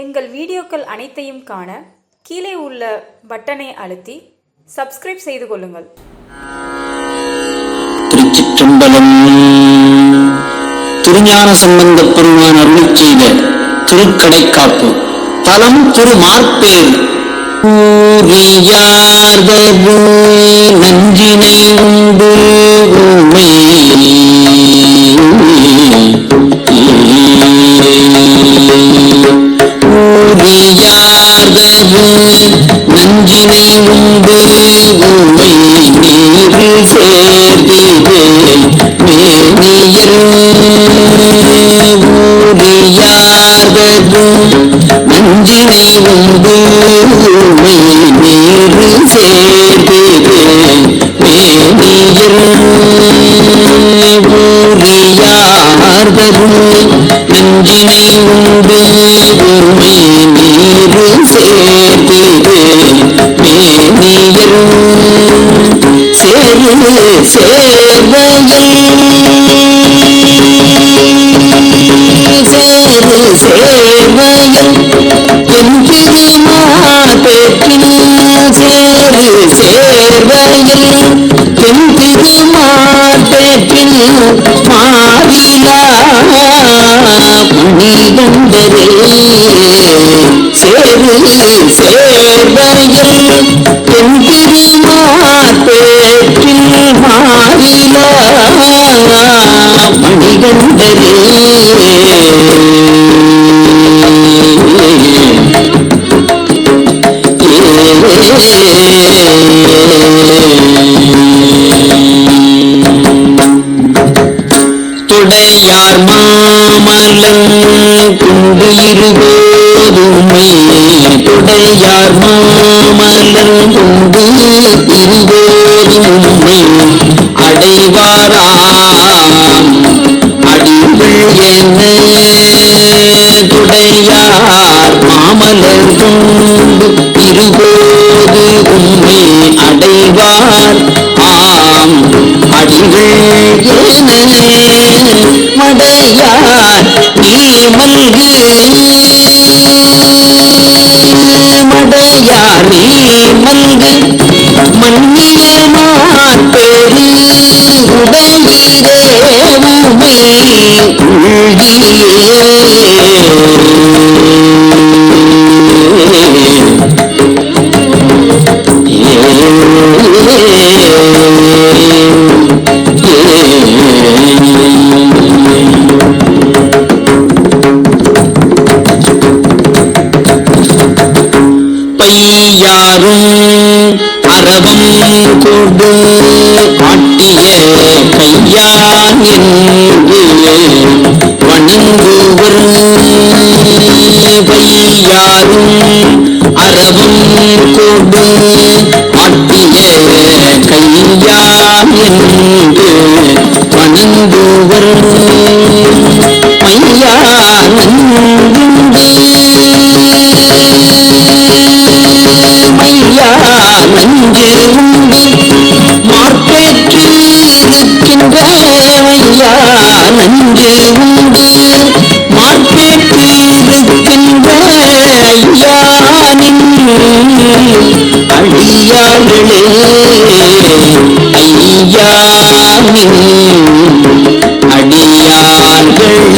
எங்கள் வீடியோக்கள் அனைத்தையும் காண கீழே உள்ள பட்டனை அழுத்தி சப்ஸ்கிரைப் செய்து கொள்ளுங்கள். திருச்சிற்றம்பலம். திருஞான சம்பந்த பெருமான் அருள் செய்த திருக்கடைக்காப்பு. தலம் திருமார்பேர். ஊரியார்தரு ஊரியார்தரு நஞ்சினை உண்டு ஊமை நீரில் சேர்த்திடு மேனியர் நஞ்சினை உண்டு ஊமை நீரில் சேர்த்திடு மேனியர் ஊரியார்தரு நஞ்சினை உண்டு ஊமை நீரில் சேர்த்திடு மேனியர் சேரு சேரு உடையார் மாமலம் கொண்டு இருபோதுமை உடையார் மாமலம் கொண்டு இருபோதுமை அடைவாராம் அடிகள் என்ன துடையார் மாமலர் கொண்டு இருபோது உண்மை அடைவார்? ஆம் அடிகள் நீ அரவம் கொடு ஆட்டிய கையான் என்று வணங்குவர் பையாரும் அறவும் கொடு ஆட்டிய கையான் என்று வணங்குவர் நஞ்சு உண்டு மார்பேற்று இருக்கின்ற ஐயானின் அழியார்களே ஐயானின் அடியார்களே.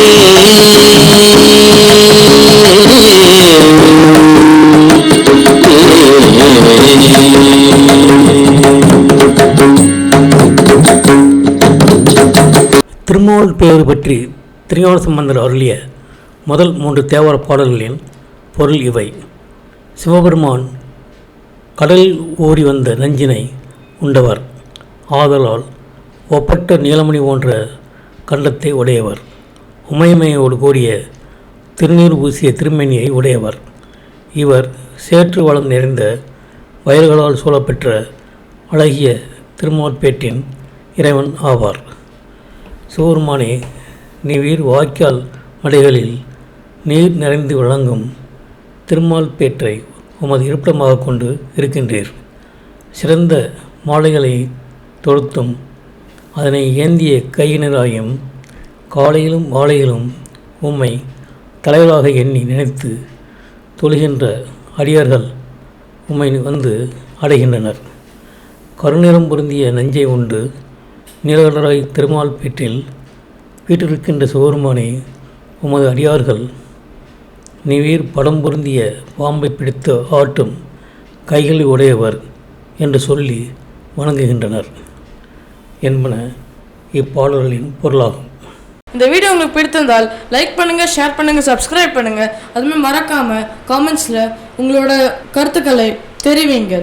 திருமால் பேர் பற்றி திருஞான சம்பந்தர் அருளிய முதல் மூன்று தேவார பாடல்களின் பொருள் இவை. சிவபெருமான் கடலில் ஓடி வந்த நஞ்சினை உண்டவர். ஆதலால் ஒப்பட்ட நீலமணி போன்ற கண்டத்தை உடையவர். உமைமையோடு கூடிய திருநீர் பூசிய திருமணியை உடையவர். இவர் சேற்று வளம் நிறைந்த வயல்களால் சூழப்பெற்ற அழகிய திருமாற்பேட்டின் இறைவன் ஆவார். சிவபெருமானே வீர் வாய்க்கால் மடைகளில் நீர் நிறைந்து விளங்கும் திருமால் பேற்றை உமது இருப்பிடமாக கொண்டு இருக்கின்றீர். சிறந்த மாலைகளை தொடுத்தும் அதனை ஏந்திய கையினராயும் காலையிலும் மாலையிலும் உம்மை தலைவராக எண்ணி நினைத்து தொழுகின்ற அடியார்கள் உம்மை வந்து அடைகின்றனர். கருநிறம் பொருந்திய நஞ்சை உண்டு நீலகண்டராய் திருமால் பேற்றில் வீட்டிருக்கின்ற சிவபெருமானே உமது அடியார்கள் நீவீர் படம் பொருந்திய பாம்பை பிடித்து ஆட்டும் கைகளை உடையவர் என்று சொல்லி வணங்குகின்றனர் என்பன இப்பாடல்களின் பொருளாகும். இந்த வீடியோ உங்களுக்கு பிடித்திருந்தால் லைக் பண்ணுங்கள் ஷேர் பண்ணுங்கள் சப்ஸ்கிரைப் பண்ணுங்கள் அதுமாதிரி மறக்காமல் காமெண்ட்ஸில் உங்களோட கருத்துக்களை தெரிவிங்க